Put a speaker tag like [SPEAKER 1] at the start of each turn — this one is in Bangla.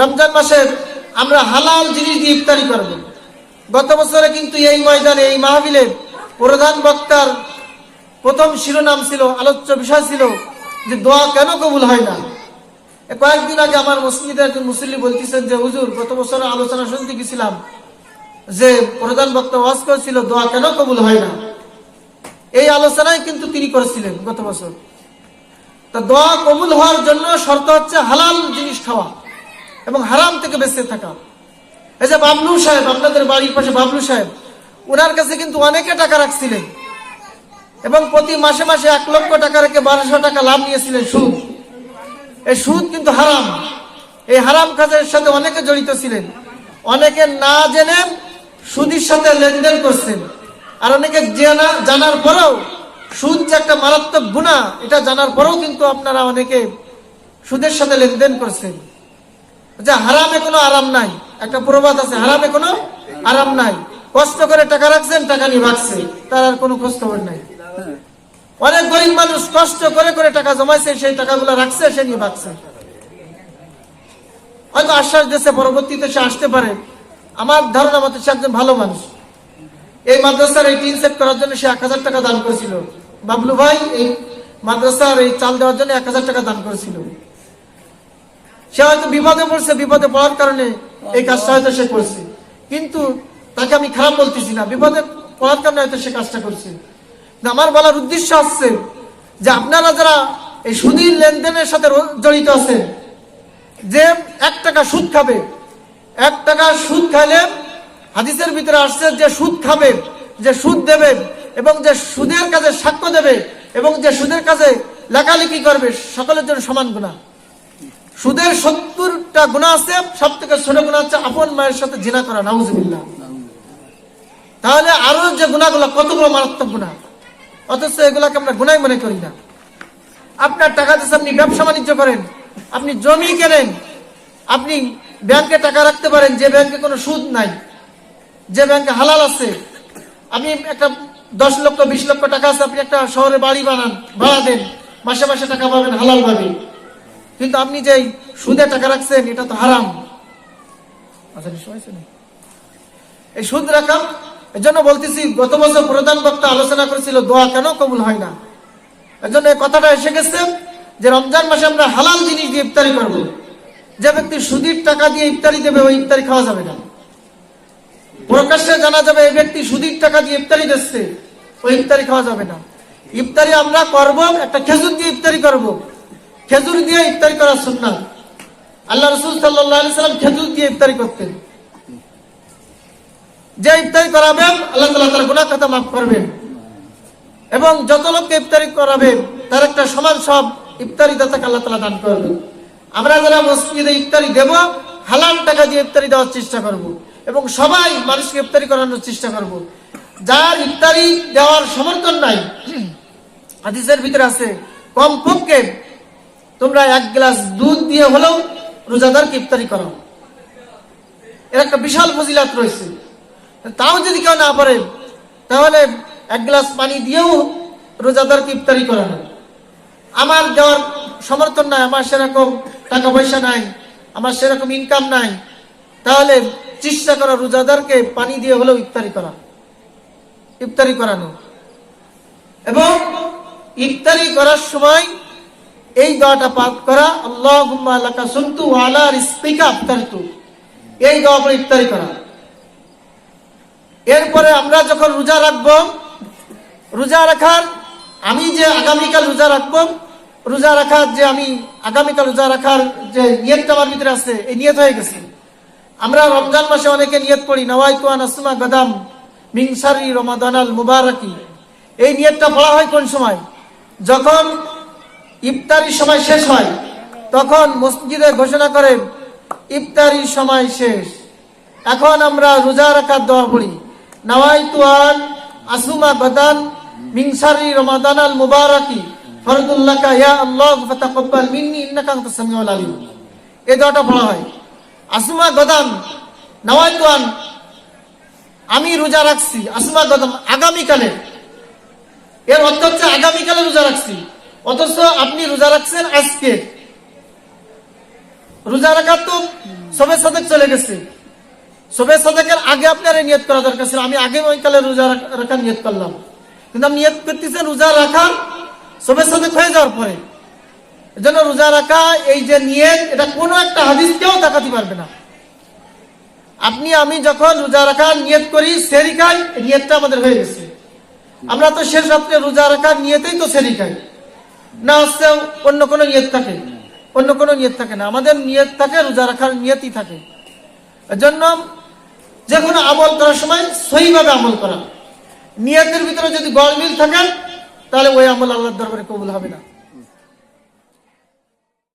[SPEAKER 1] রমজান মাসে আমরা হালাল জিনিস দিয়ে ইফতারি করব। গত বছরে কিন্তু এই ময়দানে, এই মাহফিলে প্রধান বক্তার প্রথম শিরোনাম ছিল, আলোচ্য বিষয় ছিল যে দোয়া কেন কবুল হয় না। কয়েকদিন আগে আমার মসজিদের একজন মুসল্লি বলতেছেন যে, হুজুর, গত বছর আলোচনা শুনতে গেছিলাম যে প্রধান বক্তা ওয়াজ করেছিল, দোয়া কেন কবুল হয় না? এই আলোচনায় কিন্তু তিনি করেছিলেন গত বছর। তা দোয়া কবুল হওয়ার জন্য শর্ত হচ্ছে হালাল জিনিস খাওয়া। এবং হারাম থেকে বেঁচে থাকা। এই যে বাবলু সাহেব, আপনাদের বাড়ির পাশে বাবলু সাহেব ওনার কাছে কিন্তু অনেকে টাকা রাখছিলেন এবং প্রতি মাসে মাসে এক লক্ষ টাকা রেখে বারোশো টাকা লাভ নিয়েছিলেন সুদ। এই সুদ কিন্তু হারাম। এই হারাম কাজের সাথে অনেকে জড়িত ছিলেন। অনেকে না জেনে সুদের সাথে লেনদেন করছেন। আর অনেকে জানা, জানার পরেও সুদ যে একটা মারাত্মক গুণা এটা জানার পরেও কিন্তু আপনারা অনেকে সুদের সাথে লেনদেন করছেন। যে হারামে কোনো আরাম নাই। একটা প্রবাদ আছে, হারামে কোনো আরাম নাই। কষ্ট করে টাকা রাখছেন, টাকা নিয়ে ভাগছে। তার আর কোনো খোঁজ খবর নাই। অনেক গরিব মানুষ কষ্ট করে করে টাকা জমাইছে, সেই টাকাগুলো রাখছে, সে নিয়ে ভাগছে। হয়তো আশ্বাস দিয়েছে, পরবর্তীতে সে আসতে পারে। আমার ধারণা মতে সে একজন ভালো মানুষ। এই মাদ্রাসার এই টিন সেট করার জন্য সে এক হাজার টাকা দান করেছিল। বাবলু ভাই, এই মাদ্রাসার এই চাল দেওয়ার জন্য এক হাজার টাকা দান করেছিল। সে হয়তো বিপদে পড়ছে, বিপদে পড়ার কারণে এই কাজটা হয়তো সে করছে। কিন্তু তাকে আমি খারাপ বলতেছি না, বিপদে পড়ার কারণে হয়তো সে কাজটা করছে। আমার বলার উদ্দেশ্য আসছে যে আপনারা যারা এই সুদীর লেনদেনের সাথে জড়িত আছেন, যে এক টাকা সুদ খাবে, এক টাকা সুদ খাইলে হাদিসের ভিতরে আসছে যে সুদ খাবে, যে সুদ দেবে এবং যে সুদের কাজে সাক্ষ্য দেবে এবং যে সুদের কাজে লেখালেখি করবে, সকলের জন্য সমান গুণা সুদের সত্তরটা গুণা আছে সব থেকে ছোট গুণা হচ্ছে আপন মায়ের সাথে জিনা করা, নাউজুবিল্লাহ। তাহলে আরও যে গুণাগুলো কতগুলো মারাত্মক গুণা অথচ এগুলাকে আমরা গুণাই মনে করি না। আপনার টাকা দিয়ে আপনি ব্যবসা বাণিজ্য করেন, আপনি জমি কেনেন, আপনি ব্যাংকে টাকা রাখতে পারেন, যে ব্যাংকে কোনো সুদ নাই, যে ব্যাংকে হালাল আছে, আপনি একটা দশ লক্ষ, বিশ লক্ষ টাকা আছে, আপনি একটা শহরে বাড়ি বানান, ভাড়া দেন, মাসে মাসে টাকা পাবেন, হালাল ভাবে। কিন্তু আপনি যে সুদে টাকা রাখছেন, এটা তো হারাম। আচ্ছা? এই সুদ রাখা এর জন্য বলতেছি, গত বছর প্রধান বক্তা আলোচনা করেছিল, দোয়া কেন কবুল হয় না? এর জন্য এই কথাটা এসে গেছে যে রমজান মাসে আমরা হালাল জিনিস দিয়ে ইফতারি করব। যে ব্যক্তি সুদির টাকা দিয়ে ইফতারি দেবে, ওই ইফতারি খাওয়া যাবে না। প্রকাশ্যে জানা যাবে, এই ব্যক্তি সুদির টাকা দিয়ে ইফতারি দিচ্ছে, ওই ইফতারি খাওয়া যাবে না। ইফতারি আমরা করব, একটা খেজুর দিয়ে ইফতারি করব। খেজুর দিয়ে ইফতারি করার সুন্নাত আল্লাহ রসুল সাল্লাম খেজুর দিয়ে ইফতারি করতেন। যে ইফতারি করাবেন, আল্লাহ তালা তার গুণা কথা মাফ করবেন। এবং যত লোককে ইফতারি করাবেন, তার একটা সমান সব ইফতারি দাতাকে আল্লাহ তালা দান করবেন। আমরা যারা মসজিদে ইফতারি দেব, হালাল টাকা দিয়ে ইফতারি দেওয়ার চেষ্টা করব। এবং সবাই মানুষকে ইফতারি করানোর চেষ্টা করব। যার ইফতারি দেওয়ার সমর্থন নাই, হাদিসের ভিতরে আছে কম কমপক্ষে তোমরা এক গ্লাস দুধ দিয়ে হলেও রোজাদারকে ইফতারি করো। এর একটা বিশাল ফজিলাত রয়েছে। তাও যদি কেউ না পারে, তাহলে এক গ্লাস পানি দিয়েও রোজাদারকে ইফতারি করানো আমার দেওয়ার সমর্থন নাই, আমার সেরকম টাকা পয়সা নাই, আমার সেরকম ইনকাম নাই, তাহলে চেষ্টা করা রোজাদারকে পানি দিয়ে হলেও ইফতারি করা, ইফতারি করানো। এবং ইফতারি করার সময় এই দোয়াটা পাঠ করা আল্লাহ আল্লাহ সন্তু রিস্পিকা ইফতারিতু এই দোয়া পরে ইফতারি করা। এরপরে আমরা যখন রোজা রাখব, রোজা রাখার, আমি যে আগামীকাল রোজা রাখব, রোজা রাখার যে আমি আগামীকাল রোজা রাখার যে নিয়তটা আমার ভিতরে আছে, এই নিয়ত হয়ে গেছে। আমরা রমজান মাসে অনেকে নিয়ত পড়ি নওয়াই তুয়ান আসমা গদাম মিনসারি রমাদানাল মুবারকি। এই নিয়তটা পড়া হয় কোন সময়? যখন ইফতারির সময় শেষ হয়, তখন মসজিদে ঘোষণা করেন, ইফতারির সময় শেষ। এখন আমরা রোজা রাখার দোয়া পড়ি। নওয়াই তুয়ান আসুমা গদান মিংসারি রমাদান আল মুবারাকি ফরদুল্লাহ ইয়া আল্লাহ ফাতাকাব্বাল মিন্নি ইন্নাকা আনতাস সামিউল আলিম। এই দোয়াটা পড়া হয়। আসমা গদান নওয়াই তুয়ান আমি রোজা রাখছি, আসমা গদাম আগামীকালে। এর অর্থ হচ্ছে আগামীকালে রোজা রাখছি। অথচ আপনি রোজা রাখছেন আজকে। রোজা রাখার তো সবে সাদেক চলে গেছে। সবে সাদেকের আগে আপনার নিয়ত করা দরকার ছিল। আমি আগে ওই কালে রোজা রাখার নিয়ত করলাম। কিন্তু আমি নিয়ত করতেছেন রোজা রাখার সবে সাদেক হয়ে যাওয়ার পরে। এজন্য রোজা রাখা, এই যে নিয়ত, এটা কোনো একটা হাদিস কেউ দেখাতে পারবে না। আপনি, আমি যখন রোজা রাখার নিয়ত করি সেরি খাই এই নিয়তটা আমাদের হয়ে গেছে। আমরা তো শেষ রাত্রে রোজা রাখার নিয়তেই তো সেরি খাই না হচ্ছে অন্য কোনো নিয়ত থাকে। অন্য কোনো নিয়ত থাকে না। আমাদের নিয়ত থাকে, রোজা রাখার নিয়তই থাকে। জন্য যে কোনো আমল করার সময় সহিভাবে আমল করা। নিয়তের ভিতরে যদি গড়মিল থাকেন, তাহলে ওই আমল আল্লাহর দরবারে কবুল হবে না।